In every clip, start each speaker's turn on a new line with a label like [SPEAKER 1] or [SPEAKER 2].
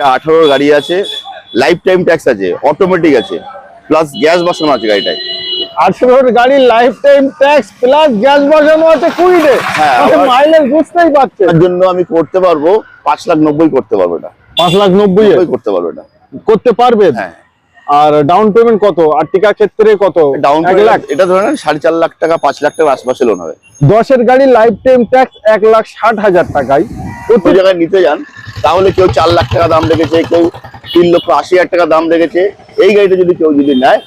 [SPEAKER 1] এটা আঠারোর গাড়ি আছে লাইফ টাইম ট্যাক্স আছে অটোমেটিক আছে প্লাস গ্যাস বসানো আছে গাড়িটায়।
[SPEAKER 2] আঠেরোর গাড়ি life time tax plus gas বসানো আছে কুড়িতে
[SPEAKER 1] হ্যাঁ,
[SPEAKER 2] মাইলেজ বুঝতেই পারছেন।
[SPEAKER 1] তার জন্য আমি করতে পারব পাঁচ লাখ নব্বই করতে পারব এটা।
[SPEAKER 2] পাঁচ লাখ নব্বই
[SPEAKER 1] নব্বই করতে পারব এটা।
[SPEAKER 2] করতে পারবেন?
[SPEAKER 1] হ্যাঁ।
[SPEAKER 2] আর ডাউন পেমেন্ট কত? আর্টিকা ক্ষেত্রে কত?
[SPEAKER 1] ডাউন এটা ধরে নেন সাড়ে চার লাখ টাকা পাঁচ লাখ আশপাশে লোন হবে।
[SPEAKER 2] দশের গাড়ি লাইফ টাইম ট্যাক্স এক লাখ ষাট হাজার টাকায়।
[SPEAKER 1] জায়গায় নিতে যান তাহলে কেউ চার লাখ টাকা দাম রেখেছে কেউ তিন লক্ষ আশি হাজার টাকা দাম রেখেছে। এই গাড়িটা যদি কেউ যদি নেয়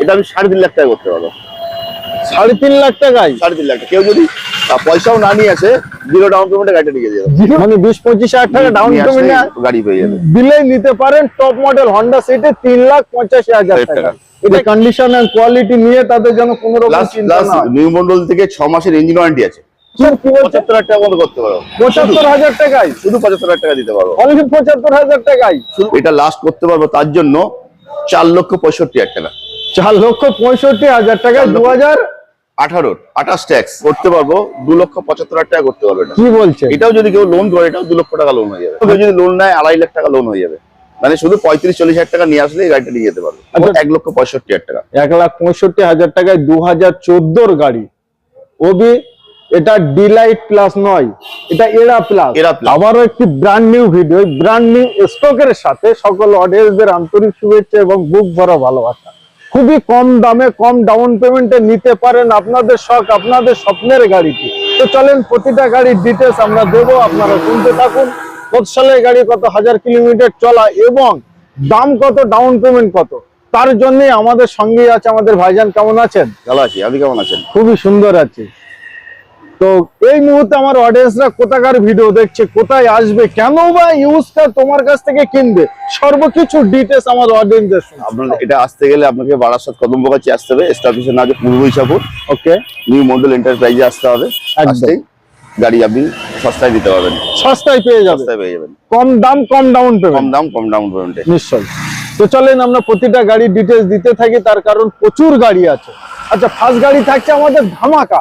[SPEAKER 1] এটা আমি সাড়ে তিন লাখ টাকা করতে পারব।
[SPEAKER 2] সাড়ে তিন লাখ টাকায়?
[SPEAKER 1] সাড়ে তিন লাখ কেউ যদি পয়সাও না নিয়ে আসে জিরো ডাউন পেমেন্টে গাড়িটা নিয়ে যাবে
[SPEAKER 2] মানে বিশ পঁচিশ হাজার টাকা ডাউন পেমেন্ট
[SPEAKER 1] গাড়ি পেয়ে যাবে।
[SPEAKER 2] দিলেই নিতে পারেন টপ মডেল হন্ডা সিটি তিন লাখ পঁচাশি হাজার টাকা। এটা কন্ডিশন আর কোয়ালিটি নিয়ে তাদের যেন কোনো রকম চিন্তা না
[SPEAKER 1] নিউ মন্ডল থেকে ছ মাসের ইঞ্জিন ওয়ারেন্টি আছে। পঁচাত্তর হাজার টাকা করতে পারো।
[SPEAKER 2] পঁচাত্তর হাজার টাকায়।
[SPEAKER 1] শুধু পঁচাত্তর হাজার টাকা দিতে পারো।
[SPEAKER 2] অনলি পঁচাত্তর হাজার টাকায়।
[SPEAKER 1] এটা লাস্ট করতে পারব তার জন্য চার লক্ষ পঁয়ষট্টি হাজার টাকা।
[SPEAKER 2] চার লক্ষ পঁয়ষট্টি হাজার টাকায় দু হাজার
[SPEAKER 1] আঠারোর আঠাশ ট্যাক্স করতে পারব দু লক্ষ পঁচাত্তর হাজার টাকা করতে পারবে
[SPEAKER 2] কি বলছে?
[SPEAKER 1] এটাও যদি কেউ লোন করে এটাও দু লক্ষ টাকা লোন হয়ে যাবে। কেউ যদি লোন নেয় আড়াই লাখ টাকা লোন হয়ে যাবে। মানে শুধু পঁয়ত্রিশ চল্লিশ হাজার টাকা নিয়ে আসলে গাড়িটা নিয়ে যেতে পারবে।
[SPEAKER 2] আচ্ছা।
[SPEAKER 1] এক লক্ষ পঁয়ষট্টি হাজার টাকা।
[SPEAKER 2] এক লাখ পঁয়ষট্টি হাজার টাকায় দু হাজার চোদ্দোর গাড়ি। ওবি এটা ডিলাইট প্লাস নয় এটা এরা প্লাস। আবারও একটি brand new video brand new স্টকের সাথে সকল অডিয়েন্সদের আন্তরিক শুভেচ্ছা এবং বুক ভরা ভালোবাসা। খুবই কম দামে কম ডাউন পেমেন্টে নিতে পারেন আপনাদের শখ আপনাদের স্বপ্নের গাড়িটি। তো চলেন প্রতিটা গাড়ির ডিটেলস আমরা দেবো আপনারা শুনতে থাকুন। কত সালের গাড়ি কত হাজার কিলোমিটার চলা এবং দাম কত ডাউন পেমেন্ট কত? তার জন্য আমাদের সঙ্গেই আছে আমাদের ভাইজান। কেমন আছেন?
[SPEAKER 1] ভালো আছি আপনি কেমন আছেন?
[SPEAKER 2] খুবই সুন্দর আছে। তো এই মুহূর্তে আমার অডিয়েন্সরা কোথাকার ভিডিও দেখছে কোথায় আসবে কেন বা ইউজটা তোমার কাছ থেকে কিনবে সর্বকিছু ডিটেলস আমার অডিয়েন্সদের
[SPEAKER 1] আপনার এটা আসতে গেলে আপনাকে বারাসাত কদমবগাছি আসতে হবে এস্টাবলিশের হচ্ছে পূর্ব ইসাপুর
[SPEAKER 2] ওকে
[SPEAKER 1] নিউ মন্ডল এন্টারপ্রাইজে আসতে হবে। আসতেই গাড়ি আপনি সস্তায় দিতে পারবেন।
[SPEAKER 2] সস্তায় পেয়ে যাবে
[SPEAKER 1] সস্তায় পেয়ে যাবেন।
[SPEAKER 2] কম দাম কম ডাউন পেমেন্ট কম
[SPEAKER 1] দাম কম ডাউন পেমেন্টে
[SPEAKER 2] নিশ্চয় তো চলেন আমরা প্রতিটা গাড়ির ডিটেলস দিতে থাকি তার কারণ প্রচুর গাড়ি আছে। আচ্ছা ফার্স্ট গাড়ি থাকছে আমাদের ধামাকা।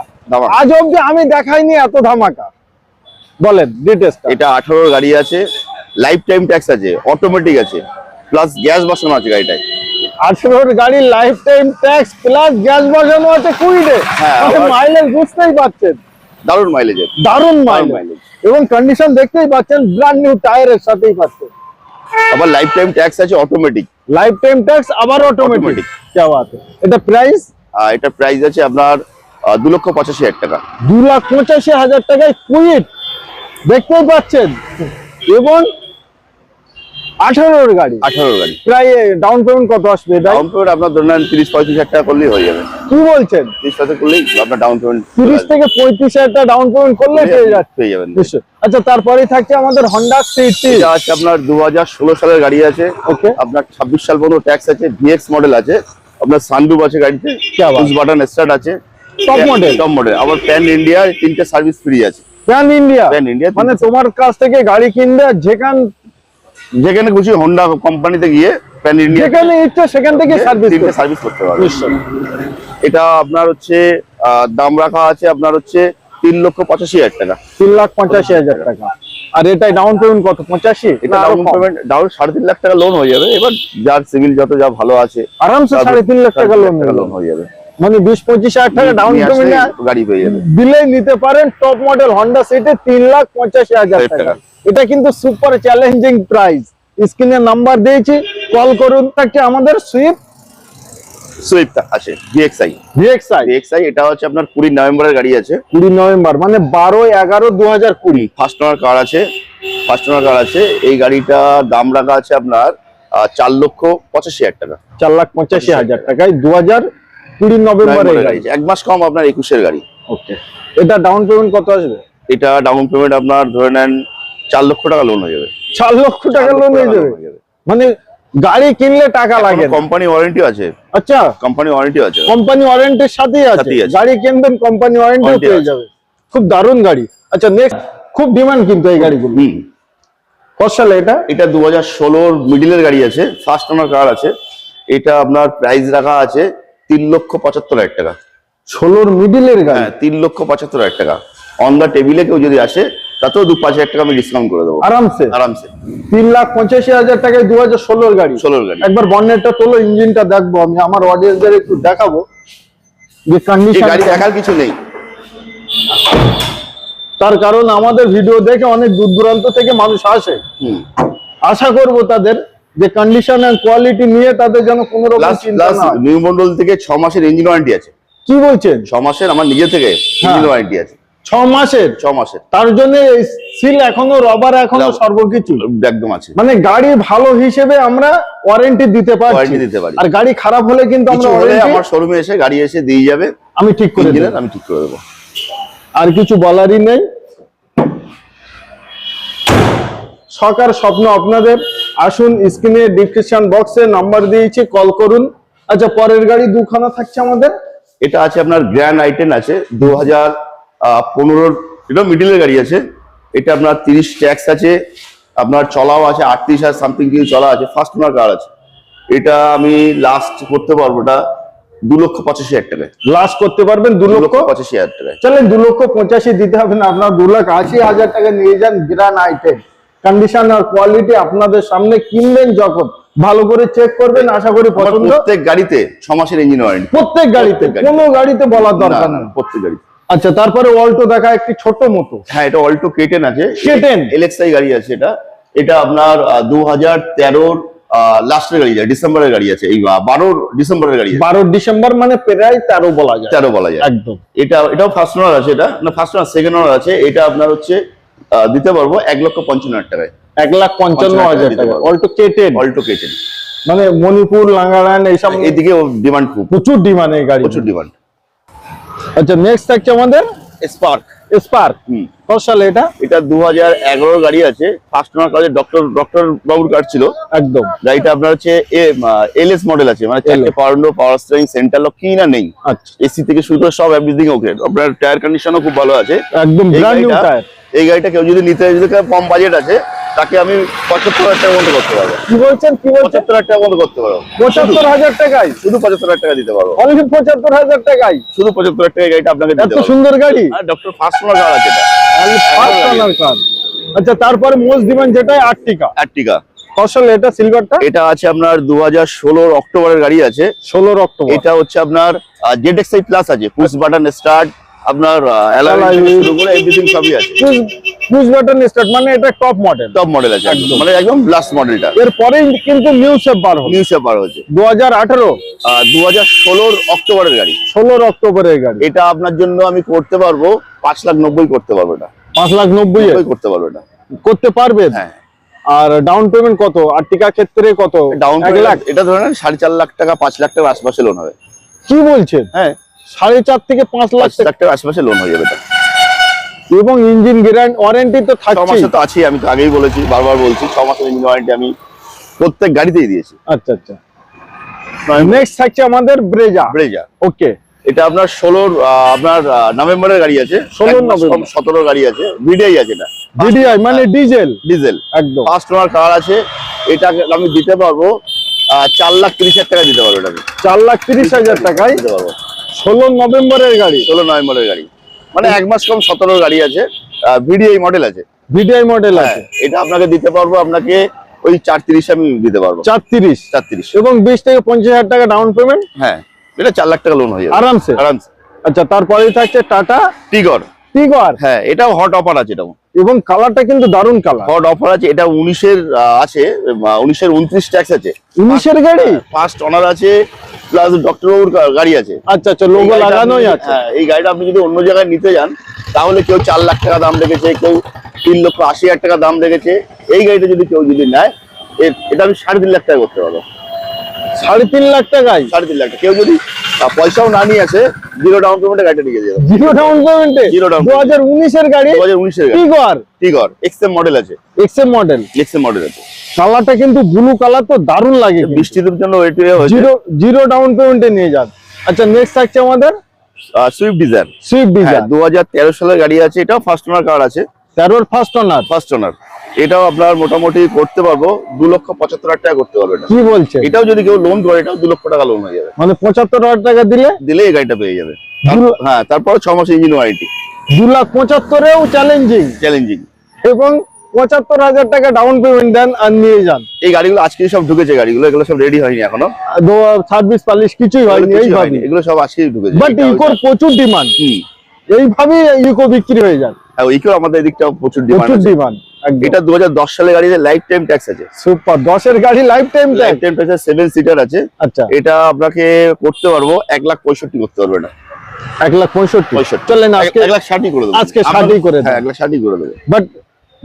[SPEAKER 2] আজ অব্দি আমি দেখাইনি এত ধামাকা। বলেন
[SPEAKER 1] এটা আঠারোর গাড়ি আছে লাইফ টাইম ট্যাক্স আছে অটোমেটিক আছে প্লাস গ্যাস বসানো আছে গাড়িটায়।
[SPEAKER 2] Life time tax plus gas বুঝতেই পারছেন। মাইলেজ এবং কন্ডিশন দেখতেই নিউ
[SPEAKER 1] আবার লাইফ টাইম ট্যাক্স আছে automatic
[SPEAKER 2] life time tax automatic এটা
[SPEAKER 1] এটা আছে আপনার দু লক্ষ পঁচাশি হাজার টাকা।
[SPEAKER 2] দু লাখ পঁচাশি হাজার টাকায় কুইট। দেখতেই পাচ্ছেন। এবং আঠারোর গাড়ি।
[SPEAKER 1] আঠারোর গাড়ি।
[SPEAKER 2] প্রায় ডাউন পেমেন্ট কত আসবে?
[SPEAKER 1] ডাউন পেমেন্ট আপনার ধরে নেন তিরিশ পঁয়ত্রিশ হাজার টাকা করলেই হয়ে যাবে।
[SPEAKER 2] কি বলছেন?
[SPEAKER 1] তিরিশ হাজার করলেই আপনার ডাউন পেমেন্ট
[SPEAKER 2] তিরিশ থেকে পঁয়ত্রিশ হাজার টাকা ডাউন পেমেন্ট করলে পেয়ে যাচ্ছে।
[SPEAKER 1] পেয়ে যাবেন
[SPEAKER 2] আচ্ছা তারপরেই থাকছে আমাদের হন্ডা সিটি
[SPEAKER 1] আছে আপনার দু হাজার ষোলো সালের গাড়ি আছে।
[SPEAKER 2] ওকে
[SPEAKER 1] আপনার ছাব্বিশ সাল পর্যন্ত ট্যাক্স আছে ভিএক্স মডেল আছে। আপনার সানরুপ আছে গাড়িতে বাটন স্টার্ট আছে।
[SPEAKER 2] Top model?
[SPEAKER 1] টপ মডেল আবার প্যান ইন্ডিয়া তিনটে সার্ভিস ফ্রি আছে।
[SPEAKER 2] প্যান ইন্ডিয়া
[SPEAKER 1] প্যান ইন্ডিয়া
[SPEAKER 2] মানে তোমার কাছ থেকে গাড়ি কিনবে যেখান
[SPEAKER 1] যেখানে খুশি হোন্ডা কোম্পানিতে গিয়ে প্যান ইন্ডিয়া
[SPEAKER 2] যেখানে ইচ্ছে সেখান থেকে সার্ভিস
[SPEAKER 1] তিনটে সার্ভিস করতে পারবে। এটা আপনার হচ্ছে দাম রাখা আছে আপনার হচ্ছে তিন লক্ষ পঁচাশি হাজার টাকা।
[SPEAKER 2] তিন লাখ পঁচাশি হাজার টাকা। আর এটাই ডাউন পেমেন্ট কত? পঁচাশি?
[SPEAKER 1] এটা ডাউন পেমেন্ট ডাউন সাড়ে তিন লাখ টাকা লোন হয়ে যাবে। এবার যার সিভিল যত যা ভালো আছে
[SPEAKER 2] আরামসে সাড়ে তিন লাখ টাকা লোন
[SPEAKER 1] লোন হয়ে যাবে।
[SPEAKER 2] মানে বিশ পঁচিশ হাজার টাকা ডাউন পেমেন্ট
[SPEAKER 1] গাড়ি পেয়ে যাবে।
[SPEAKER 2] দিলেই নিতে পারেন টপ মডেল হন্ডা সিটি তিন লাখ পঞ্চাশ হাজার টাকা। এটা কিন্তু সুপার চ্যালেঞ্জিং প্রাইস স্ক্রিনে নাম্বার দিয়েছি কল করুন থাকছে আমাদের সুইফট
[SPEAKER 1] আছে এটা হচ্ছে আপনার কুড়ি নভেম্বরের গাড়ি আছে।
[SPEAKER 2] কুড়ি নভেম্বর মানে বারো এগারো দু হাজার কুড়ি।
[SPEAKER 1] ফার্স্ট ওনার কার আছে ফার্স্ট ওনার কার আছে। এই গাড়িটা দাম রাখা আছে আপনার লক্ষ পঁচাশি হাজার টাকা।
[SPEAKER 2] চার লাখ পঁচাশি হাজার টাকায় দু হাজার কুড়ি নভেম্বরে
[SPEAKER 1] নভেম্বরের গাড়ি। এক মাস কম আপনার একুশের গাড়ি।
[SPEAKER 2] ওকে এটা ডাউন পেমেন্ট কত আসবে?
[SPEAKER 1] এটা ডাউন পেমেন্ট আপনার ধরে নেন চার লক্ষ টাকা লোন হয়ে যাবে।
[SPEAKER 2] চার লক্ষ টাকা লোন হয়ে যাবে। মানে গাড়ি কিনলে টাকা লাগে
[SPEAKER 1] কোম্পানি ওয়ারেন্টি আছে।
[SPEAKER 2] আচ্ছা।
[SPEAKER 1] কোম্পানি ওয়ারেন্টি আছে।
[SPEAKER 2] কোম্পানি ওয়ারেন্টির সাথেই আছে। গাড়ি কিনবেন কোম্পানি ওয়ারেন্টি পেয়ে যাবে। খুব দারুণ গাড়ি। আচ্ছা নেক্সট খুব ডিমান্ড কিন্তু এই গাড়িগুলো। কত সালে এটা?
[SPEAKER 1] এটা দু হাজার ষোলোর মিডিলের গাড়ি আছে। ফার্স্ট ওনার কার আছে। এটা আপনার প্রাইস রাখা আছে তিন লক্ষ পঁচাত্তর হাজার টাকা।
[SPEAKER 2] ষোলোর মিডিলের গাড়ি?
[SPEAKER 1] হ্যাঁ তিন লক্ষ পঁচাত্তর হাজার টাকা। অন দা টেবিলে কেউ যদি আসে তাতেও দু পাঁচ হাজার টাকা আমি ডিসকাউন্ট করে দেবো।
[SPEAKER 2] আরামসে?
[SPEAKER 1] আরামসে।
[SPEAKER 2] তিন লাখ পঁচাশি হাজার টাকায় দু হাজার ষোলোর গাড়ি।
[SPEAKER 1] ষোলোর গাড়ি।
[SPEAKER 2] একবার বন্নেটটা তোলো ইঞ্জিনটা দেখব আমি আমার অডিয়েন্সদের একটু দেখাবো। যে কন্ডিশন
[SPEAKER 1] গাড়ি দেখার কিছু নেই।
[SPEAKER 2] তার কারণ আমাদের ভিডিও দেখে অনেক দূর দূরান্ত থেকে মানুষ আসে। আশা করব তাদের যে কন্ডিশন এন্ড কোয়ালিটি নিয়ে তাদের যেন কোনো রকম চিন্তা না
[SPEAKER 1] নিউ মন্ডল থেকে ছ মাসের ইঞ্জিন ওয়ারেন্টি আছে।
[SPEAKER 2] কি বলছেন?
[SPEAKER 1] ছ মাসের আমার নিজে থেকে ইঞ্জিন ওয়ারেন্টি আছে।
[SPEAKER 2] ছ মাসের?
[SPEAKER 1] ছ মাসের।
[SPEAKER 2] তার জন্য সিল এখনও রবার
[SPEAKER 1] এখনও
[SPEAKER 2] সর্বকিছু।
[SPEAKER 1] একদম আছে।
[SPEAKER 2] মানে গাড়ি ভালো হিসেবে আমরা ওয়ারেন্টি দিতে পারছি।
[SPEAKER 1] Warranty দিতে পারি।
[SPEAKER 2] আর গাড়ি খারাপ হলে কিন্তু আমরা warranty
[SPEAKER 1] আমার শোরুমে এসে গাড়ি এসে দিয়ে যাবে।
[SPEAKER 2] আমি ঠিক করে
[SPEAKER 1] ইঞ্জিনের আমি ঠিক করে দেবো।
[SPEAKER 2] আর কিছু বলারই নেই। সকার স্বপ্ন আপনাদের। আসুন স্ক্রিনে ডিসক্রিপশন বক্সে নাম্বার দিয়েছি কল করুন। আচ্ছা পরের গাড়ি দুখানা থাকছে আমাদের?
[SPEAKER 1] এটা আছে আপনার গ্র্যান্ড আইটেন আছে দু হাজার পনেরোর এটা মিডিলের গাড়ি আছে। এটা আপনার তিরিশ ট্যাক্স আছে আপনার চলাও আছে আটত্রিশ হাজার সামথিং কিছু চলা আছে ফার্স্ট ওনার কার আছে। এটা আমি লাস্ট করতে পারব এটা দু লক্ষ পঁচাশি হাজার টাকায়।
[SPEAKER 2] লাস্ট করতে পারবেন দু লক্ষ?
[SPEAKER 1] পঁচাশি হাজার টাকায়।
[SPEAKER 2] চলেন দু লক্ষ পঁচাশি দিতে হবে না আপনার দু লাখ আশি হাজার টাকা নিয়ে যান গ্রান আইটেম কন্ডিশন আর কোয়ালিটি আপনাদের সামনে কিনবেন যখন ভালো করে চেক করবেন আশা করি পছন্দ।
[SPEAKER 1] প্রত্যেক গাড়িতে ছ মাসের ইঞ্জিন ওয়ারেন্টি
[SPEAKER 2] প্রত্যেক গাড়িতে
[SPEAKER 1] গাড়িতে।
[SPEAKER 2] কোনো গাড়িতে বলার দরকার নেই
[SPEAKER 1] প্রত্যেক গাড়ি
[SPEAKER 2] আচ্ছা তারপরে অল্টো দেখা একটি ছোট মতো
[SPEAKER 1] হ্যাঁ এটা অল্টো কেটেন আছে।
[SPEAKER 2] K10?
[SPEAKER 1] এলএক্সআই গাড়ি আছে এটা। এটা আপনার দু হাজার তেরোর লাস্টের গাড়ি আছে ডিসেম্বরের গাড়ি আছে। এই বারোর ডিসেম্বরের গাড়ি
[SPEAKER 2] বারো ডিসেম্বর মানে প্রায় তেরো বলা যায়।
[SPEAKER 1] তেরো বলা যায়।
[SPEAKER 2] একদম।
[SPEAKER 1] এটা এটাও ফার্স্ট ওনার আছে এটা। না ফার্স্ট ওনার সেকেন্ড ওনার আছে। এটা আপনার হচ্ছে দিতে পারব এক লক্ষ পঞ্চান্ন হাজার টাকায়।
[SPEAKER 2] এক লাখ পঞ্চান্ন হাজার টাকা। অল্টো কেটেন
[SPEAKER 1] অল্টো কেটেন
[SPEAKER 2] মানে মণিপুর লাঙ্গারায়ণ এইসব
[SPEAKER 1] এদিকে ডিমান্ড খুব।
[SPEAKER 2] প্রচুর ডিমান্ড এই গাড়ি।
[SPEAKER 1] প্রচুর ডিমান্ড
[SPEAKER 2] আচ্ছা নেক্সট থাকছে আমাদের
[SPEAKER 1] স্পার্ক
[SPEAKER 2] স্পার্ক কত সালে এটা?
[SPEAKER 1] এটা দু হাজার গাড়ি আছে। ফার্স্ট ওনার কাছে ডক্টর ডক্টর বাবুর কার্ড ছিল।
[SPEAKER 2] একদম।
[SPEAKER 1] গাড়িটা আপনার হচ্ছে এল এস মডেল আছে। মানে চারটে power window power steering centre lock কি না নেই।
[SPEAKER 2] আচ্ছা।
[SPEAKER 1] এসি থেকে শুরু করে সব এভরিথিং ওকে আপনার টায়ার কন্ডিশনও খুব ভালো আছে।
[SPEAKER 2] একদম ব্র্যান্ড নিউ টায়ার
[SPEAKER 1] এই গাড়িটা কেউ যদি নিতে যদি কম বাজেট আছে তাকে আমি পঁচাত্তর হাজার টাকার মতো করতে পারব।
[SPEAKER 2] কি বলছেন? কি বলছেন?
[SPEAKER 1] পঁচাত্তর হাজার টাকা মতো করতে পারব।
[SPEAKER 2] পঁচাত্তর হাজার টাকায়?
[SPEAKER 1] শুধু পঁচাত্তর হাজার টাকা দিতে পারব।
[SPEAKER 2] অনলি পঁচাত্তর হাজার টাকায়?
[SPEAKER 1] শুধু পঁচাত্তর হাজার টাকা গাড়িটা আপনাকে
[SPEAKER 2] এত সুন্দর গাড়ি?
[SPEAKER 1] আর ডক্টর ফার্স্ট ওনার কার আছে
[SPEAKER 2] ফার্স্ট ওনার কার আচ্ছা তারপরে মোস্ট ডিমান্ড যেটা আর্টিকা
[SPEAKER 1] আর্টিকা
[SPEAKER 2] ফসল এটা সিলভারটা
[SPEAKER 1] এটা আছে আপনার দু হাজার ষোলোর অক্টোবরের গাড়ি আছে।
[SPEAKER 2] ষোলোর অক্টোবর।
[SPEAKER 1] এটা হচ্ছে আপনার জেড এক্সাই প্লাস আছে। পুশ বাটন স্টার্ট আপনার
[SPEAKER 2] Alloy wheel।
[SPEAKER 1] এভরিথিং সবই আছে।
[SPEAKER 2] পুশ বাটন স্টার্ট মানে এটা টপ মডেল
[SPEAKER 1] টপ মডেল আছে একদম। মানে একদম লাস্ট মডেলটা
[SPEAKER 2] এরপরেই কিন্তু নিউ সেপ বার হলো
[SPEAKER 1] নিউ হচ্ছে।
[SPEAKER 2] হাজার আঠারো।
[SPEAKER 1] দু হাজার ষোলোর অক্টোবরের গাড়ি।
[SPEAKER 2] ষোলোর অক্টোবরের গাড়ি।
[SPEAKER 1] এটা আপনার জন্য আমি করতে পারব পাঁচ লাখ নব্বই করতে পারব এটা।
[SPEAKER 2] পাঁচ লাখ নব্বই
[SPEAKER 1] নব্বই করতে পারব এটা।
[SPEAKER 2] করতে পারবেন
[SPEAKER 1] হ্যাঁ।
[SPEAKER 2] আর ডাউন পেমেন্ট কত? আর্টিকা ক্ষেত্রে কত?
[SPEAKER 1] ডাউন
[SPEAKER 2] লাখ?
[SPEAKER 1] এটা ধরে নেন সাড়ে চার লাখ টাকা পাঁচ লাখ টাকার আশপাশে লোন হবে।
[SPEAKER 2] কি বলছেন?
[SPEAKER 1] হ্যাঁ।
[SPEAKER 2] সাড়ে চার থেকে পাঁচ লাখ
[SPEAKER 1] টাকার আশপাশে লোন হয়ে যাবে
[SPEAKER 2] এবং ইঞ্জিন গ্যারান্টি ওয়ারেন্টি তো
[SPEAKER 1] ছ
[SPEAKER 2] থাকছে
[SPEAKER 1] মাসে তো আছেই আমি তো আগেই বলেছি বারবার বলছি ছ মাসের ইঞ্জিন ওয়ারেন্টি আমি প্রত্যেক গাড়িতেই দিয়েছি।
[SPEAKER 2] আচ্ছা আচ্ছা। নেক্সট থাকছে আমাদের ব্রেজা
[SPEAKER 1] ব্রেজা
[SPEAKER 2] ওকে।
[SPEAKER 1] এটা আপনার ষোলোর আপনার নভেম্বরের গাড়ি আছে।
[SPEAKER 2] 16 নভেম্বর।
[SPEAKER 1] সতেরো গাড়ি আছে ভিডিআই আছে এটা।
[SPEAKER 2] মানে ডিজেল
[SPEAKER 1] ডিজেল
[SPEAKER 2] একদম।
[SPEAKER 1] ফার্স্ট ওনার কার আছে এটা আমি দিতে পারব চার লাখ তিরিশ হাজার টাকা দিতে পারব এটা আমি
[SPEAKER 2] চার লাখ তিরিশ হাজার টাকায়
[SPEAKER 1] দিতে পারব।
[SPEAKER 2] ষোলো নভেম্বরের গাড়ি।
[SPEAKER 1] ষোলো নভেম্বরের গাড়ি। মানে এক মাস কম সতেরো গাড়ি আছে ভিডিআই মডেল আছে।
[SPEAKER 2] ভিডিআই মডেল
[SPEAKER 1] হ্যাঁ
[SPEAKER 2] আছে।
[SPEAKER 1] এটা আপনাকে দিতে পারব আপনাকে ওই চার তিরিশ আমি দিতে পারব।
[SPEAKER 2] চার তিরিশ
[SPEAKER 1] চার তিরিশ
[SPEAKER 2] এবং বিশ থেকে পঞ্চাশ হাজার টাকা ডাউন পেমেন্ট
[SPEAKER 1] হ্যাঁ এটা চার লাখ টাকা লোন হয়ে যাবে।
[SPEAKER 2] আরামসে?
[SPEAKER 1] আরামসে।
[SPEAKER 2] আচ্ছা তারপরেই থাকছে টাটা
[SPEAKER 1] টিগর।
[SPEAKER 2] টিগর।
[SPEAKER 1] হ্যাঁ এটাও হট অফার আছে এটাও।
[SPEAKER 2] এবং কালারটা কিন্তু দারুণ কালার
[SPEAKER 1] হট অফার আছে এটা উনিশের আছে উনিশের উনত্রিশ ট্যাক্স আছে।
[SPEAKER 2] উনিশের গাড়ি?
[SPEAKER 1] ফার্স্ট অনার আছে প্লাস ডক্টর বাবুর গাড়ি আছে।
[SPEAKER 2] আচ্ছা আচ্ছা লোগো লাগানোই আছে।
[SPEAKER 1] হ্যাঁ এই গাড়িটা আপনি যদি অন্য জায়গায় নিতে যান তাহলে কেউ চার লাখ টাকা দাম রেখেছে কেউ তিন লক্ষ আশি হাজার টাকা দাম রেখেছে। এই গাড়িটা যদি কেউ যদি নেয় এ- এটা আমি সাড়ে তিন লাখ টাকা করতে পারব।
[SPEAKER 2] সাড়ে তিন লাখ টাকায়।
[SPEAKER 1] সাড়ে তিন লাখ কেউ যদি পয়সাও না নিয়ে আসে জিরো ডাউন পেমেন্টে গাড়িটা নিয়ে যাবে
[SPEAKER 2] জিরো ডাউন পেমেন্টে
[SPEAKER 1] Zero down
[SPEAKER 2] দু হাজার উনিশের গাড়ি?
[SPEAKER 1] দু হাজার উনিশের
[SPEAKER 2] টিগর
[SPEAKER 1] টিগর এক্সএম মডেল আছে।
[SPEAKER 2] এক্সএম মডেল
[SPEAKER 1] এক্সএম মডেল আছে।
[SPEAKER 2] কালারটা কিন্তু ব্লু কালার তো দারুণ লাগে কিন্তু।
[SPEAKER 1] বৃষ্টিদের জন্য ওয়েট
[SPEAKER 2] জিরো জিরো ডাউন পেমেন্টে নিয়ে যান। আচ্ছা নেক্সট থাকছে আমাদের?
[SPEAKER 1] সুইফট ডিজায়ার
[SPEAKER 2] সুইফট ডিজায়ার
[SPEAKER 1] দু হাজার তেরো সালের গাড়ি আছে এটাও ফার্স্ট ওনার কার আছে।
[SPEAKER 2] তেরোর ফার্স্ট ওনার
[SPEAKER 1] ফার্স্ট ওনার এটাও আপনার মোটামুটি করতে পারব। দু লক্ষ পঁচাত্তর হাজার টাকা করতে পারবে
[SPEAKER 2] কি বলছে
[SPEAKER 1] এটাও যদি কেউ লোন করে এটাও দু লক্ষ টাকা লোন হয়ে যাবে।
[SPEAKER 2] মানে পঁচাত্তর হাজার টাকা দিলে?
[SPEAKER 1] দিলে এই গাড়িটা পেয়ে যাবে। হ্যাঁ তারপর ছ মাস ইঞ্জিন ওয়ারেন্টি
[SPEAKER 2] দু লাখ পঁচাত্তরেও চ্যালেঞ্জিং
[SPEAKER 1] চ্যালেঞ্জিং
[SPEAKER 2] এবং পঁচাত্তর হাজার টাকা ডাউন পেমেন্ট দেন আর নিয়ে যান।
[SPEAKER 1] এই গাড়িগুলো আজকে সব ঢুকেছে গাড়িগুলো এগুলো সব রেডি হয়নি এখনও।
[SPEAKER 2] ছাব্বিশ পালিশ কিছুই হয়নি এইভাবে
[SPEAKER 1] হয়নি, এগুলো সব আজকেই ঢুকেছে।
[SPEAKER 2] বাট ইকোর প্রচুর ডিমান্ড। এইভাবে ইকো বিক্রি হয়ে যায়।
[SPEAKER 1] হ্যাঁ, ওইকেও আমাদের এদিকটা প্রচুর ডিমান্ড
[SPEAKER 2] প্রচুর ডিমান্ড
[SPEAKER 1] এটা গাড়িতে লাইফ টাইম ট্যাক্স আছে
[SPEAKER 2] সুপার গাড়ি life time
[SPEAKER 1] life time tax seater আছে।
[SPEAKER 2] আচ্ছা।
[SPEAKER 1] এটা আপনাকে করতে পারব এক লাখ পঁয়ষট্টি করতে পারবে না
[SPEAKER 2] এক লাখ পঁয়ষট্টি।
[SPEAKER 1] পঁয়ষট্টি।
[SPEAKER 2] চলেন
[SPEAKER 1] এক-
[SPEAKER 2] আজকে
[SPEAKER 1] লাখ ষাটই করে দেবো।
[SPEAKER 2] আজকে
[SPEAKER 1] আপনার-
[SPEAKER 2] ষাটই করে
[SPEAKER 1] হ্যাঁ
[SPEAKER 2] দেন।
[SPEAKER 1] এক লাখ ষাটই করে দেবে।
[SPEAKER 2] বাট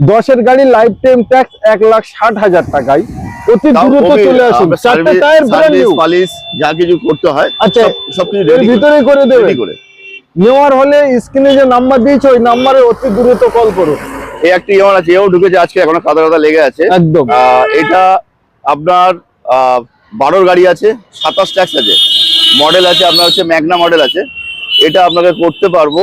[SPEAKER 2] দশের গাড়ি লাইফ টাইম ট্যাক্স এক লাখ ষাট হাজার টাকায়। অতি দ্রুত চলে আসুন। চারটে টায়ার ব্র্যান্ড নিউ
[SPEAKER 1] পালিশ যা কিছু করতে হয়
[SPEAKER 2] আচ্ছা,
[SPEAKER 1] সব- সবকিছু রেডি
[SPEAKER 2] ভিতরেই করে দেবে
[SPEAKER 1] রেডি করে।
[SPEAKER 2] নেওয়ার হলে স্ক্রিনে যে নাম্বার দিয়েছে ওই নাম্বারে অতি দ্রুত কল করুন।
[SPEAKER 1] এই একটা ইয়ন আছে এও ঢুকেছে আজকে এখনও কাদা কাদা লেগে আছে।
[SPEAKER 2] একদম।
[SPEAKER 1] আহ, এটা আপনার আহ, বারোর গাড়ি আছে সাতাশ ট্যাক্স আছে। মডেল আছে আপনার হচ্ছে ম্যাগনা মডেল আছে। এটা আপনাকে করতে পারব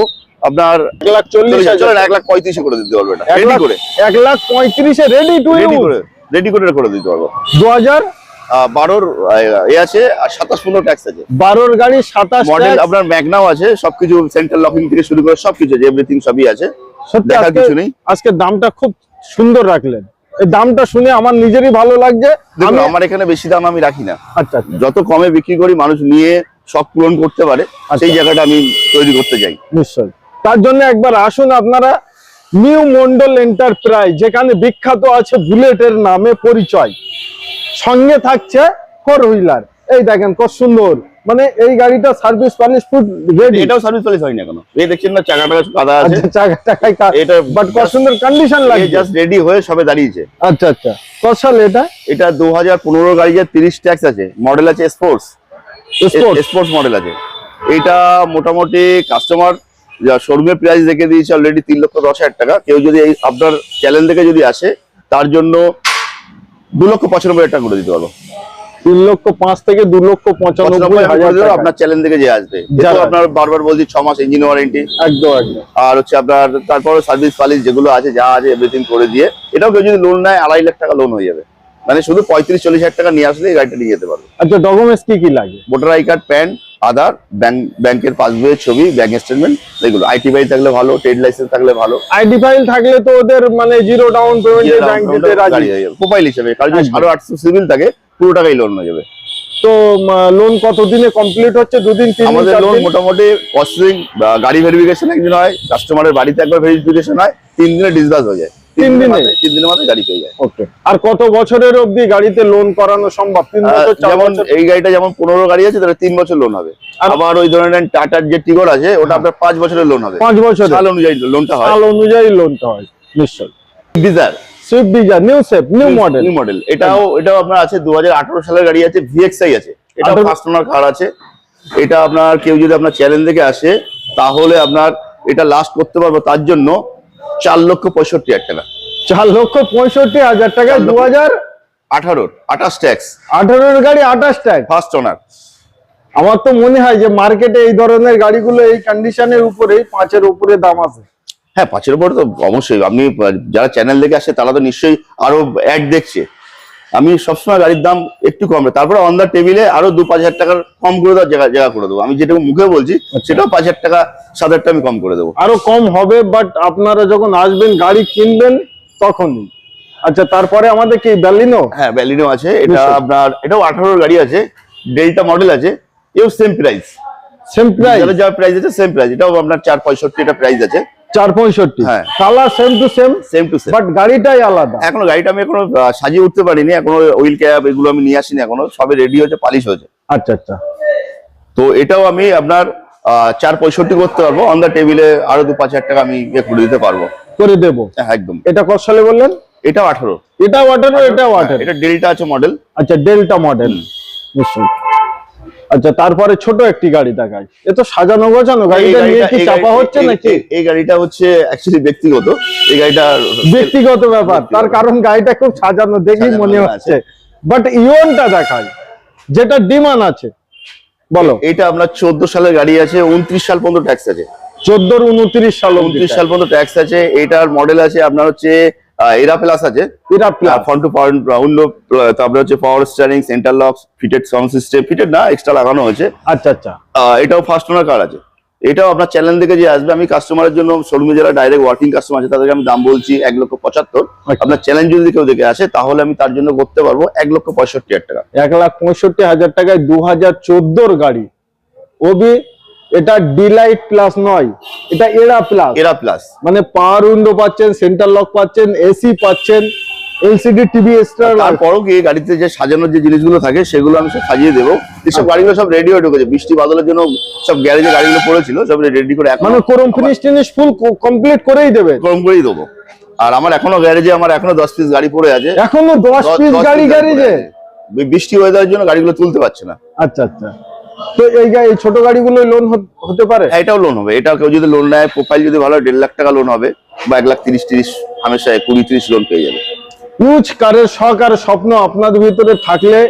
[SPEAKER 1] আপনার
[SPEAKER 2] এক লাখ চল্লিশ
[SPEAKER 1] এক লাখ পঁয়ত্রিশে করে দিতে পারব এটা।
[SPEAKER 2] এক
[SPEAKER 1] রেডি
[SPEAKER 2] লাখ
[SPEAKER 1] করে?
[SPEAKER 2] এক লাখ পঁয়ত্রিশে রেডি টু
[SPEAKER 1] রেডি করে রেডি করে করে দিতে পারব।
[SPEAKER 2] দু হাজার
[SPEAKER 1] বারোর এ আছে আর সাতাশ পনেরো ট্যাক্স আছে।
[SPEAKER 2] বারোর গাড়ি সাতাশ
[SPEAKER 1] মডেল আপনার ম্যাগনাও আছে সবকিছু সেন্ট্রাল লকিং থেকে শুরু করে সবকিছু আছে এভরিথিং সবই আছে। দেখার কিছু নেই।
[SPEAKER 2] আজকে দামটা খুব সুন্দর রাখলেন। এই দামটা শুনে আমার নিজেরই ভালো লাগছে।
[SPEAKER 1] আমার এখানে বেশি দাম আমি রাখি না।
[SPEAKER 2] আচ্ছা আচ্ছা।
[SPEAKER 1] যত কমে বিক্রি করি মানুষ নিয়ে শখ পূরণ করতে পারে
[SPEAKER 2] আচ্ছা।
[SPEAKER 1] সেই জায়গাটা আমি তৈরি করতে চাই।
[SPEAKER 2] নিশ্চয় তার জন্য একবার আসুন আপনারা নিউ মন্ডল এন্টারপ্রাইজ যেখানে বিখ্যাত আছে বুলেটের নামে পরিচয়। সঙ্গে থাকছে ফোর হুইলার এই দেখেন কত সুন্দর। মানে এই গাড়িটা সার্ভিস পালিশ ফুড রেডি
[SPEAKER 1] এটাও সার্ভিস পালিশ হয়নি এখনও। এই দেখছেন না চাকাটা কাদা আছে।
[SPEAKER 2] আচ্ছা চাকা টাকায়
[SPEAKER 1] এটা
[SPEAKER 2] বাট কত সুন্দর কন্ডিশন লাগে
[SPEAKER 1] জাস্ট রেডি হয়ে সবে দাঁড়িয়েছে।
[SPEAKER 2] আচ্ছা আচ্ছা। কত সাল এটা?
[SPEAKER 1] এটা দু হাজার পনেরো গাড়ি যে তিরিশ ট্যাক্স আছে। মডেল আছে স্পোর্টস? স্পোর্টস মডেল আছে। এটা মোটামুটি কাস্টমার যা শোরুমের প্রাইস দেখে দিয়েছে অলরেডি তিন লক্ষ দশ হাজার টাকা। কেউ যদি এই আপনার চ্যানেল থেকে যদি আসে তার জন্য দু লক্ষ পঁচানব্বই হাজার টাকা করে দিতে পারব।
[SPEAKER 2] তিন লক্ষ পাঁচ থেকে দু লক্ষ
[SPEAKER 1] পঁচানব্বই হাজার আপনার চ্যালেঞ্জ থেকে যে আসবে। আপনার বারবার বলছি ছ মাস ইঞ্জিন ওয়ারেন্টি
[SPEAKER 2] একদম একদম।
[SPEAKER 1] আর হচ্ছে আপনার তারপর সার্ভিস ফালিস যেগুলো আছে যা আছে এভরিথিং করে দিয়ে এটাও কেউ যদি লোন নেয় আড়াই লাখ টাকা লোন হয়ে যাবে। মানে শুধু পঁয়ত্রিশ চল্লিশ হাজার টাকা নিয়ে আসলে এই গাড়িটা নিয়ে যেতে পারবে।
[SPEAKER 2] আচ্ছা ডকুমেন্টস কি কি লাগে?
[SPEAKER 1] Voter I card PAN Aadhaar bank ব্যাংকের পাসবইয়ের ছবি ব্যাংক স্টেটমেন্ট এগুলো। আইটি বাই থাকলে ভালো ট্রেড লাইসেন্স থাকলে ভালো।
[SPEAKER 2] আইডি ফাইল থাকলে তো ওদের মানে জিরো ডাউন পেমেন্টে ব্যাংক দিতে রাজি।
[SPEAKER 1] প্রোফাইল হিসেবে। কারণ যদি। সাড়ে আটশো সিভিল থাকে পুরো টাকাই লোন হয়ে যাবে।
[SPEAKER 2] তো লোন কত দিনে কমপ্লিট হচ্ছে? দুদিন তিন দিন
[SPEAKER 1] আমাদের লোন? মোটামুটি প্রসেসিং গাড়ি ভেরিফিকেশন একদিন হয় কাস্টমারের বাড়িতে একবার ভেরিফিকেশন হয় তিন দিনে ডিসবাস হয়ে যায়।
[SPEAKER 2] তিন
[SPEAKER 1] দিনের
[SPEAKER 2] দিনে?
[SPEAKER 1] তিন দিনের মাথায় গাড়ি পেয়ে যায়।
[SPEAKER 2] ওকে আর কত বছরের অবধি গাড়িতে লোন করানো সম্ভব? তিন বছর
[SPEAKER 1] যেমন এই গাড়িটা যেমন পনেরো গাড়ি আছে তাহলে তিন বছর লোন হবে। আবার ওই ধরনের টাটার যে টিগর আছে ওটা আপনার পাঁচ বছরের লোন হবে।
[SPEAKER 2] পাঁচ বছরের?
[SPEAKER 1] সাল অনুযায়ী লোনটা হয়।
[SPEAKER 2] সাল অনুযায়ী লোনটা হয় নিশ্চয়
[SPEAKER 1] Dzire
[SPEAKER 2] Swift Dzire new safe new model
[SPEAKER 1] new model এটাও এটাও আপনার আছে দু হাজার আঠারো সালের গাড়ি আছে ভিএক্সআই আছে। এটাও
[SPEAKER 2] 18
[SPEAKER 1] ফার্স্ট ওনার কার আছে। এটা আপনার কেউ যদি আপনার চ্যানেল থেকে আসে তাহলে আপনার এটা লাস্ট করতে পারব তার জন্য চার লক্ষ পঁয়ষট্টি হাজার টাকা।
[SPEAKER 2] চার লক্ষ পঁয়ষট্টি হাজার টাকা দু হাজার
[SPEAKER 1] আঠারোর আঠাশ ট্যাক্স
[SPEAKER 2] আঠারোর গাড়ি আঠাশ ট্যাক্স
[SPEAKER 1] ফার্স্ট ওনার
[SPEAKER 2] আমার তো মনে হয় যে মার্কেটে এই ধরনের গাড়িগুলো এই কন্ডিশনের উপরে পাঁচের উপরে দাম আছে।
[SPEAKER 1] হ্যাঁ পাঁচের উপরে তো অবশ্যই। আপনি যারা চ্যানেল দেখে আসে তারা তো নিশ্চয়ই আরও অ্যাড দেখছে। আমি সবসময় গাড়ির দাম একটু কম তারপরে অন দ্য টেবিলে আরও দু পাঁচ হাজার টাকার কম করে দেওয়ার জায়গা জায়গা করে দেবো। আমি যেটা মুখে বলছি সেটাও পাঁচ হাজার টাকা সাত হাজার টাকা আমি কম করে দেবো।
[SPEAKER 2] আরও কম হবে বাট আপনারা যখন আসবেন গাড়ি কিনবেন তখনই। আচ্ছা তারপরে আমাদের কি ব্যালিনো
[SPEAKER 1] হ্যাঁ ব্যালিনো আছে। এটা আপনার এটাও আঠারোর গাড়ি আছে। ডেল্টা মডেল আছে। এও সেম প্রাইস
[SPEAKER 2] সেম প্রাইস
[SPEAKER 1] যা প্রাইস আছে সেম প্রাইস এটাও আপনার চার পঁয়ষট্টি এটা প্রাইস আছে।
[SPEAKER 2] চার পঁয়ষট্টি।
[SPEAKER 1] হ্যাঁ।
[SPEAKER 2] Colour same to same
[SPEAKER 1] same to same
[SPEAKER 2] but গাড়িটাই আলাদা।
[SPEAKER 1] এখনও গাড়িটা আমি এখনও সাজিয়ে উঠতে পারিনি এখনও ক্যাপ এগুলো আমি নিয়ে আসিনি এখনও সবে রেডি হয়েছে পালিশ হয়েছে।
[SPEAKER 2] আচ্ছা আচ্ছা।
[SPEAKER 1] তো এটাও আমি আপনার চার পঁয়ষট্টি করতে পারব অন দ্য টেবিলে আরও দু পাঁচ হাজার টাকা আমি ইয়ে করে দিতে পারব।
[SPEAKER 2] করে দেব।
[SPEAKER 1] হ্যাঁ একদম।
[SPEAKER 2] এটা কত সালে বললেন?
[SPEAKER 1] এটাও আঠারো।
[SPEAKER 2] এটাও আঠারো এটাও আঠারো
[SPEAKER 1] এটা ডেল্টা আছে মডেল
[SPEAKER 2] আচ্ছা ডেল্টা মডেল নিশ্চয়ই। আচ্ছা তারপরে ছোট একটি গাড়ি দেখায় এ তো সাজানো গোছানো গাড়িটা নিয়ে কি চাপা হচ্ছে নাকি?
[SPEAKER 1] এই গাড়িটা হচ্ছে অ্যাকচুয়ালি ব্যক্তিগত। এই গাড়িটা
[SPEAKER 2] ব্যক্তিগত ব্যাপার তার কারণ গাড়িটা খুব সাজানো দেখেই
[SPEAKER 1] সাজানো
[SPEAKER 2] মনে। হচ্ছে। বাট ইওনটা দেখায় যেটা ডিমান্ড আছে বলো।
[SPEAKER 1] এটা আপনার চোদ্দ সালের গাড়ি আছে উনত্রিশ সাল পর্যন্ত ট্যাক্স আছে।
[SPEAKER 2] চোদ্দোর উনত্রিশ সাল
[SPEAKER 1] উনত্রিশ সাল পর্যন্ত ট্যাক্স আছে এটার মডেল আছে আপনার হচ্ছে এরা প্লাস আছে।
[SPEAKER 2] Era plus
[SPEAKER 1] front two window তারপরে হচ্ছে power steering centre lock fitted sound system fitted না এক্সট্রা লাগানো হয়েছে।
[SPEAKER 2] আচ্ছা আচ্ছা।
[SPEAKER 1] এটাও ফার্স্ট ওনার কার আছে। এটাও আপনার চ্যানেল থেকে যে আসবে আমি কাস্টমারের জন্য শোরুমে যারা ডাইরেক্ট ওয়ার্কিং কাস্টমার আছে তাদেরকে আমি দাম বলছি এক লক্ষ পঁচাত্তর।
[SPEAKER 2] আচ্ছা।
[SPEAKER 1] আপনার চ্যালেঞ্জ যদি কেউ দেখে আসে তাহলে আমি তার জন্য করতে পারব এক লক্ষ পঁয়ষট্টি হাজার টাকা।
[SPEAKER 2] এক লাখ পঁয়ষট্টি হাজার টাকায় দু হাজার চোদ্দোর গাড়ি। ওবি এটা ডিলাইট প্লাস নয় এটা এরা প্লাস
[SPEAKER 1] এরা প্লাস
[SPEAKER 2] মানে পাওয়ার উইন্ডো পাচ্ছেন সেন্টার লক পাচ্ছেন এসি পাচ্ছেন এলসিডি টিভি এক্সট্রা
[SPEAKER 1] তারপরও কি গাড়িতে যে সাজানোর যে জিনিসগুলো থাকে সেগুলো আমি সব সাজিয়ে দেবো। যেসব গাড়িগুলো সব রেডি হয়ে ঢুকেছে। বৃষ্টি বাদলের জন্য সব গ্যারেজে গাড়িগুলো পড়েছিল সব রেডি করে এখন
[SPEAKER 2] মানে কোরম ফিনিশ টিনিশ ফুল কমপ্লিট করেই দেবে।
[SPEAKER 1] গরম করেই দেবো। আর আমার এখনও গ্যারেজে আমার এখনও দশ পিস গাড়ি পড়ে আছে।
[SPEAKER 2] এখনও দশ পিস গাড়ি গ্যারেজে
[SPEAKER 1] বৃষ্টি ওয়েদারের জন্য গাড়িগুলো তুলতে পারছে না।
[SPEAKER 2] আচ্ছা আচ্ছা। তো এই এই ছোট গাড়িগুলো লোন হতে পারে?
[SPEAKER 1] হ্যাঁ, এটাও লোন হবে। এটা কেউ যদি লোন নেয় প্রোফাইল যদি ভালো দেড় লাখ টাকা লোন হবে বা এক লাখ তিরিশ তিরিশ হামেশা কুড়ি তিরিশ লোন পেয়ে যাবে।
[SPEAKER 2] কারের স্বপ্ন আপনাদের ভিতরে থাকলে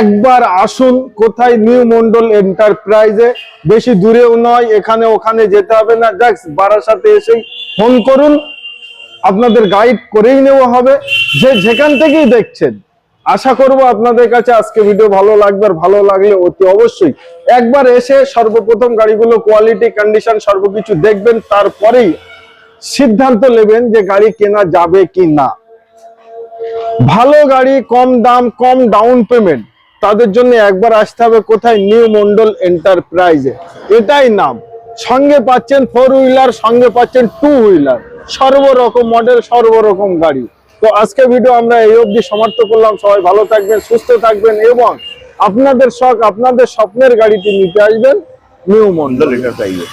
[SPEAKER 2] একবার আসুন কোথায় নিউ মন্ডল এন্টারপ্রাইজে। বেশি দূরেও নয় এখানে ওখানে যেতে হবে না। যাক বারাসাতে এসেই ফোন করুন। আপনাদের গাইড করেই নেওয়া হবে। যে যেখান থেকেই দেখছেন আশা করব আপনাদের কাছে আজকে ভিডিও ভালো লাগবে আর ভালো লাগলে অতি অবশ্যই একবার এসে সর্বপ্রথম গাড়িগুলো কোয়ালিটি কন্ডিশন সর্বকিছু দেখবেন, তারপরেই সিদ্ধান্ত নেবেন যে গাড়ি কেনা যাবে কি না। ভালো গাড়ি, কম দাম, কম ডাউন পেমেন্ট তাদের জন্য একবার আসতে হবে কোথায়? নিউ মন্ডল এন্টারপ্রাইজে এটাই নাম। সঙ্গে পাচ্ছেন ফোর হুইলার সঙ্গে পাচ্ছেন টু হুইলার সর্বরকম মডেল সর্বরকম গাড়ি। তো আজকে ভিডিও আমরা এই অবধি সমাপ্ত করলাম। সবাই ভালো থাকবেন, সুস্থ থাকবেন এবং আপনাদের শখ, আপনাদের স্বপ্নের গাড়িটি নিতে আসবেন। নিউ মন্ডল
[SPEAKER 1] এন্টারপ্রাইজে